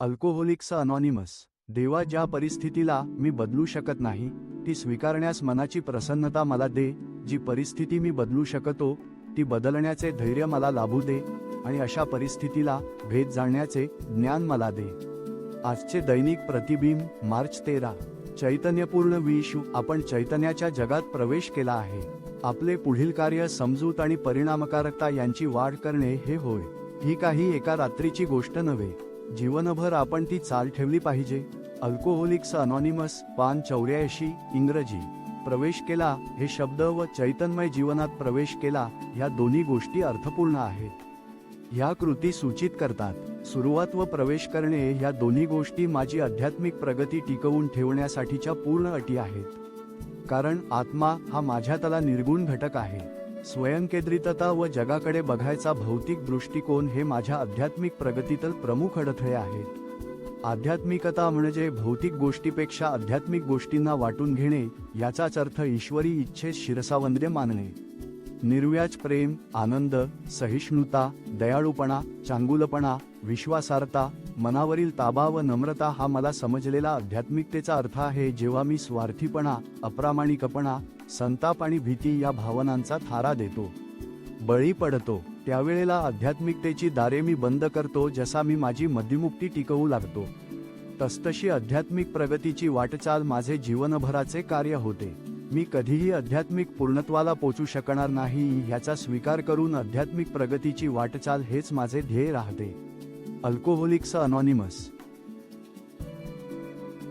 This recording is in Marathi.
Alcoholics anonymous. देवा ज्या परिस्थितीला मी बदलू शकत नाही ती स्वीकारण्यास मनाची प्रसन्नता मला दे. जी परिस्थिती मी बदलू शकतो ती बदलण्याचे धैर्य मला लाभू दे आणि अशा परिस्थितीला भेद जाणण्याचे ज्ञान मला दे. आजचे दैनिक प्रतिबिंब मार्च तेरा. चैतन्यपूर्ण विशू आपण चैतन्याच्या जगात प्रवेश केला आहे. आपले पुढील कार्य समजूत आणि परिणामकारकता यांची वाढ करणे हे होय. ही काही एका रात्रीची गोष्ट नव्हे. जीवनभर आपण ती चाल ठेवली पाहिजे. अल्कोहोलिक्स अनॉनिमस पान चौऱ्याऐंशी इंग्रजी. प्रवेश केला हे शब्द व चैतन्मय जीवनात प्रवेश केला ह्या दोन्ही गोष्टी अर्थपूर्ण आहेत. ह्या कृती सूचित करतात. सुरुवात व प्रवेश करणे ह्या दोन्ही गोष्टी माझी आध्यात्मिक प्रगती टिकवून ठेवण्यासाठीच्या पूर्ण अटी आहेत. कारण आत्मा हा माझ्यातला निर्गुण घटक आहे. स्वयंकेंद्रितता व जगाकडे बघायचा भौतिक दृष्टिकोन हे माझ्या आध्यात्मिक प्रगतीतील प्रमुख अडथळे आहेत. आध्यात्मिकता म्हणजे भौतिक गोष्टीपेक्षा आध्यात्मिक गोष्टींना वाटून घेणे याचाच अर्थ ईश्वरी इच्छेस शिरसावंद्य मानणे. निर्व्याज प्रेम आनंद सहिष्णुता दयाळूपणा चांगुलपणा विश्वासार्हता मनावरील ताबा व नम्रता हा मला समजलेला आध्यात्मिकतेचा अर्थ आहे जेव्हा मी स्वार्थीपणा अप्रामाणिकपणा संताप आणि भीती या भावनांचा थारा देतो. बळी पडतो. त्यावेळेला आध्यात्मिकतेची दारे मी बंद करतो जसा मी माझी मध्यमुक्ती टिकवू लागतो. तसतशी आध्यात्मिक प्रगतीची वाटचाल माझे जीवनभराचे कार्य होते. मी कधीही आध्यात्मिक पूर्णत्वाला पोचू शकणार नाही ह्याचा स्वीकार करून आध्यात्मिक प्रगतीची वाटचाल हेच माझे ध्येय राहते. Alcoholics anonymous